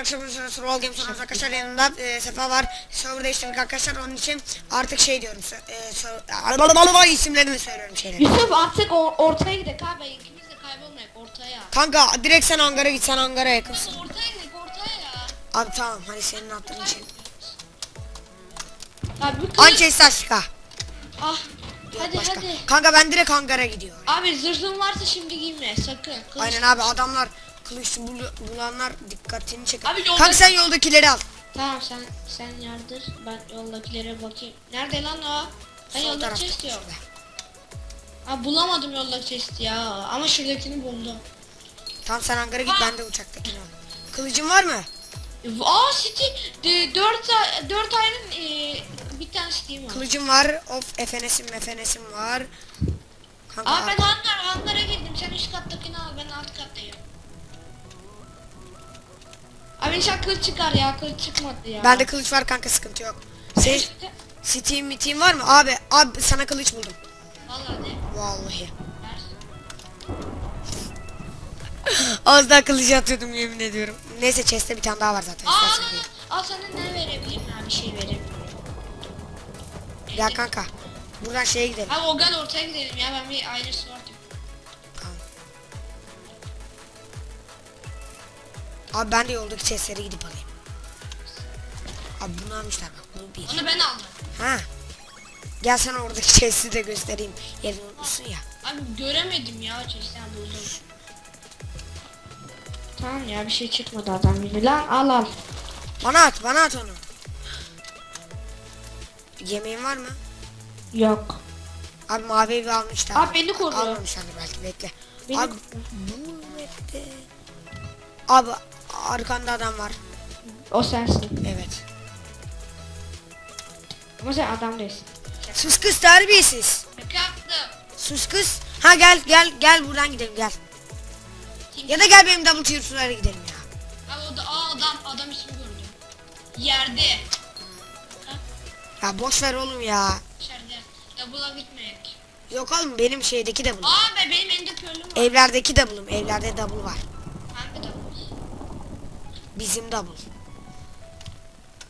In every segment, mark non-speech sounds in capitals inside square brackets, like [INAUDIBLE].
arkadaşlar bu sırası Roll Games oynuyoruz arkadaşlar yanımda e, Sefa var. Server değiştirdik arkadaşlar onun için artık şey diyorum. E, sö- isimlerini söylüyorum şeyleri. Yusuf artık or- ortaya gidelim abi. İkimiz de kaybolmayalım ortaya. Kanka direkt sen hangara git sen hangara yakınsın. Ortaya gidelim ortaya ya. Abi tamam hadi senin attığın için. Abi bir kılıç. Manchester aşka. Ah. Hadi Başka. hadi. Kanka ben direkt hangara gidiyorum. Abi zırhın varsa şimdi giyme sakın. Kılıç. Aynen abi adamlar kılıçlı bul- bulanlar dikkatini çekiyor. Abi yolda- Kanka sen yoldakileri al. Tamam sen sen yardır. Ben yoldakilere bakayım. Nerede lan o? Ben Sol yoldaki chest yok. Abi bulamadım yoldaki chest ya. Ama şuradakini buldum. Tamam sen hangara git ben de uçaktakini al. Kılıcın var mı? Aa City 4 4 ayının e, bir tane Steam var. Kılıcım var. Of efenesim mefenesim var. Kanka Aa ben hangar hangara girdim. Sen üst kattakini al ben alt kattayım. Abi inşallah kılıç çıkar ya kılıç çıkmadı ya. bende kılıç var kanka sıkıntı yok. Senin Steam mitim var mı? Abi abi sana kılıç buldum. Vallahi de. Vallahi. [LAUGHS] Az daha kılıcı atıyordum yemin ediyorum. Neyse chest'te bir tane daha var zaten. Aa al, al, al. sana ne verebilirim ya bir şey verebilirim. Ya kanka. Buradan şeye gidelim. Abi o gel ortaya gidelim ya ben bir ayrı sword Abi ben de yoldaki chest'lere gidip alayım. Abi bunu almışlar bak bu bir. Onu ben aldım. Ha. Gel sana oradaki [LAUGHS] chest'i de göstereyim. Yerini unutmuşsun ya. Abi göremedim ya chest'ten buldum. Tamam ya bir şey çıkmadı adam gibi. Lan al al. Bana at bana at onu. Yemeğin var mı? Yok. Abi mavi evi almışlar. Abi beni koru. Almamışlardır belki bekle. Beni Abi bu map'te. Abi arkanda adam var. O sensin. Evet. Ama sen adam değilsin. Sus kız terbiyesiz. Şaka yaptım. Sus kız. Ha gel gel gel buradan gidelim gel. Ya da gel benim double tier sulara gidelim ya. Abi o da aa adam adam ismi gördüm. Yerde. Ha? Ya boş ver oğlum ya. İçeride. Double'a gitmeyek. Yok oğlum benim şeydeki double. Aa be benim elimde körlüm var. Evlerdeki double'ım. Evlerde double var. Bizim double.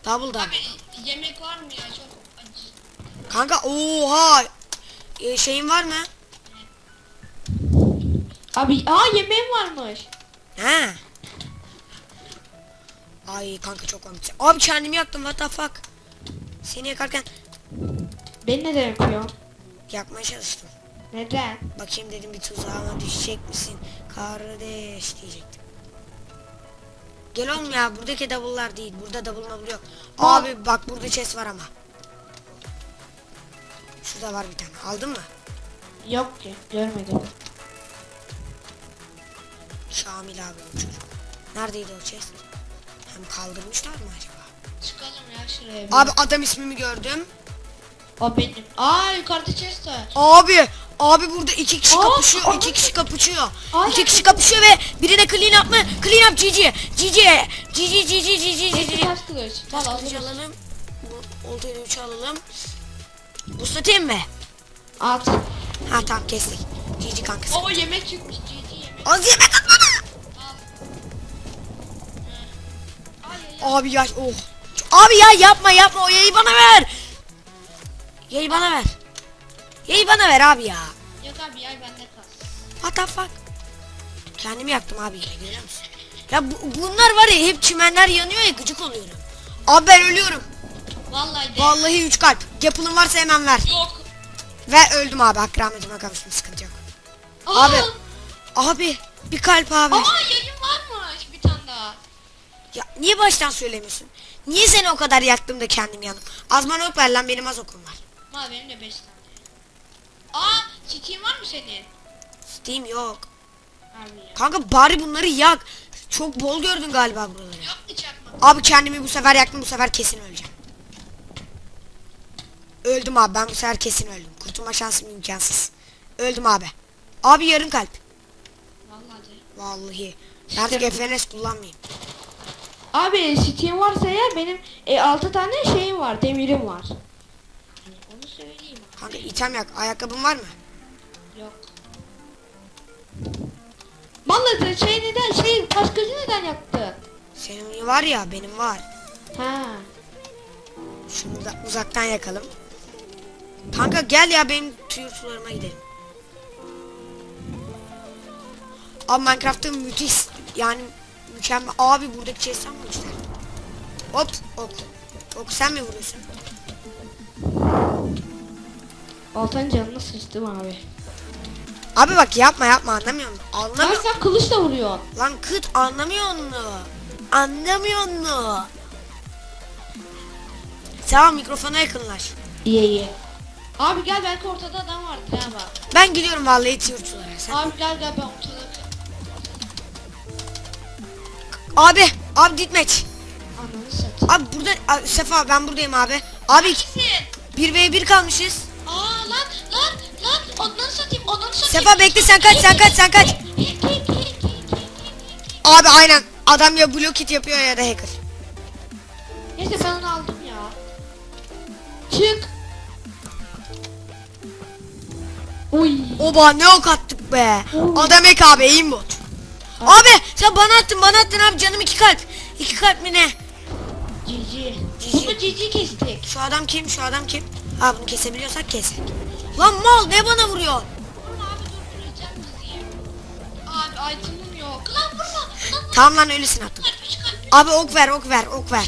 Double double. Abi yemek var mı ya çok acı. Kanka oha. Ee, şeyin var mı? Abi aa yemeğim varmış. He. Ay kanka çok komik. Abi kendimi yaktım what the fuck. Seni yakarken Ben neden yapıyor? yakmaya çalıştım. Neden? Bakayım dedim bir tuzağıma düşecek misin? Kardeş diyecektim. Gel oğlum ya buradaki double'lar değil. Burada double mabul yok. Aa. Abi bak burada chest var ama. Şurada var bir tane. Aldın mı? Yok ki görmedim. Şamil abi bu çocuk. Neredeydi o chest? Hem kaldırmışlar mı acaba? Çıkalım ya şuraya. bir. Abi adam ismimi gördüm. O benim. Aa yukarıda chest var. Abi abi burada iki kişi Aa, kapışıyor. aa. iki kişi kapışıyor. Aynen. İki kişi kapışıyor ve birine clean up mı? Clean up GG. GG. GG GG GG GG. taş kılıç. Tamam alalım. Bu oltayı üçe alalım. Buslatayım mı? At. Ha tamam kestik. GG kankası. O yemek çıkmış. GG yemek. Az yemek at bana. Al. Ay ay ay. Abi ya oh. Abi ya yapma yapma o yayı bana ver. Yayı bana ver. Yayı bana ver abi ya. Yok abi yay bende kal. What the fuck? Kendimi yaktım abi yine görüyor musun? Ya bu, bunlar var ya hep çimenler yanıyor ya gıcık oluyorum. Abi ben ölüyorum. Vallahi de. Vallahi 3 kalp. Yapılın varsa hemen ver. Yok. Ve öldüm abi. Hakkı rahmetime kavuştum sıkıntı yok. Aa, Abi. Abi bir kalp abi. Aa yayın varmış bir tane daha. Ya niye baştan söylemiyorsun? Niye seni o kadar yaktım da kendim yandım? Azman ok ver lan benim az okum var. Ama benim de 5 tane. Aa Steam var mı senin? Steam yok. Abi ya. Kanka bari bunları yak. Çok bol gördün galiba buraları. Yok çakmak? Abi kendimi bu sefer yaktım bu sefer kesin öleceğim. Öldüm abi ben bu sefer kesin öldüm. Kurtulma şansım imkansız. Öldüm abi. Abi yarım kalp. Vallahi de. Vallahi. Ben Artık FNS kullanmayayım. Abi Steam varsa eğer benim e, 6 tane şeyim var, demirim var. Kanka item yak. Ayakkabın var mı? Yok. Vallahi şey neden şey taş kılıcı neden yaktı? Senin var ya benim var. Ha. Şunu da uzaktan yakalım. Kanka gel ya benim tüy sularıma gidelim. Abi Minecraft'ta müthiş yani mükemmel. Abi buradaki şey sen mi işte? Hop hop. Ok sen mi vuruyorsun? Altan canını sıçtım abi. Abi bak yapma yapma anlamıyor musun? Abi Anlamıyor. sen kılıçla vuruyorsun. Lan kıt anlamıyor musun? Anlamıyor musun? Tamam mikrofona yakınlaş. İyi iyi. Abi gel belki ortada adam vardır ha bak. Ben gidiyorum vallahi tiyurçulara. Sen... Abi gel gel ben ortada. Abi, abi ditmeç. Ananı satayım. Abi burada Sefa ben buradayım abi. Abi Neredesin? 1v1 kalmışız. Ondan satayım ondan satayım. Sefa bekle sen kaç sen kaç sen kaç. Abi aynen adam ya blok it yapıyor ya da hacker. Neyse ben onu aldım ya. Çık. Oy. Oba ne ok attık be. Oo. Adam ek abi aimbot. Abi sen bana attın bana attın abi canım iki kalp. İki kalp mi ne? Cici. Cici. Bunu cici kestik. Şu adam kim şu adam kim? Ha bunu kesebiliyorsak kesek. Lan mal ne bana vuruyor? Vurma abi durduracak bizi. Abi itemim yok. Lan vurma. Lan Tamam lan öylesine attım. Abi ok ver ok ver ok ver.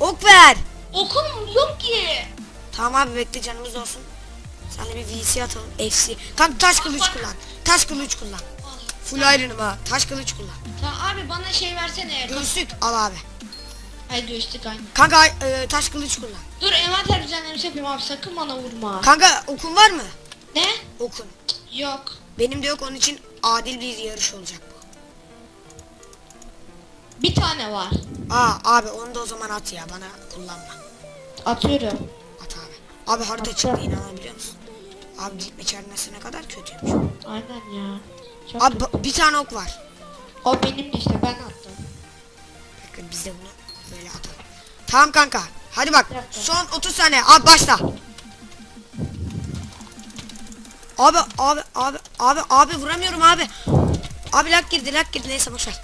Ok ver. Okum yok ki. Tamam abi bekle canımız olsun. Sen de bir VC atalım. FC. Kanka taş kılıç kullan. Taş kılıç kullan. Full iron'ım ha. Taş kılıç kullan. Tamam abi bana şey versene. Göğüslük al abi. Ay göğüslük aynı. Kanka e, taş kılıç kullan. Dur envanter düzenlemesi yapayım abi sakın bana vurma. Kanka okun var mı? ne? Okun. Yok. Benim de yok onun için adil bir yarış olacak bu. Bir tane var. Aa abi onu da o zaman at ya bana kullanma. Atıyorum. At abi. Abi harita çıktı inanabiliyor musun? Abi gitme çarnesi ne kadar kötüymüş. Aynen ya. Çok Abi bir tane ok var. O benim de işte ben attım. Bakın biz de bunu böyle atalım. Tamam kanka. Hadi bak. Son 30 saniye. Abi başla. Abi abi abi abi abi vuramıyorum abi. Abi lak girdi lak girdi neyse boşver.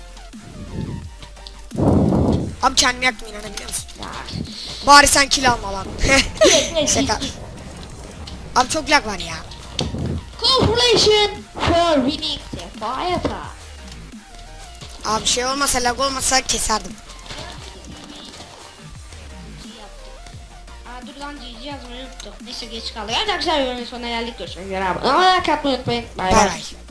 Abi kendimi yaktım inanabiliyor musun? Ya. Bari sen kill alma lan. [LAUGHS] [LAUGHS] Şaka. Abi çok lag var ya. Congratulations for winning the fire Abi şey olmasa lag olmasa keserdim. GG yazmayı unuttum. Neyse geç kaldık. Arkadaşlar videonun sonuna geldik. Görüşmek üzere. Abone olmayı unutmayın. Bay Bay bay. bay.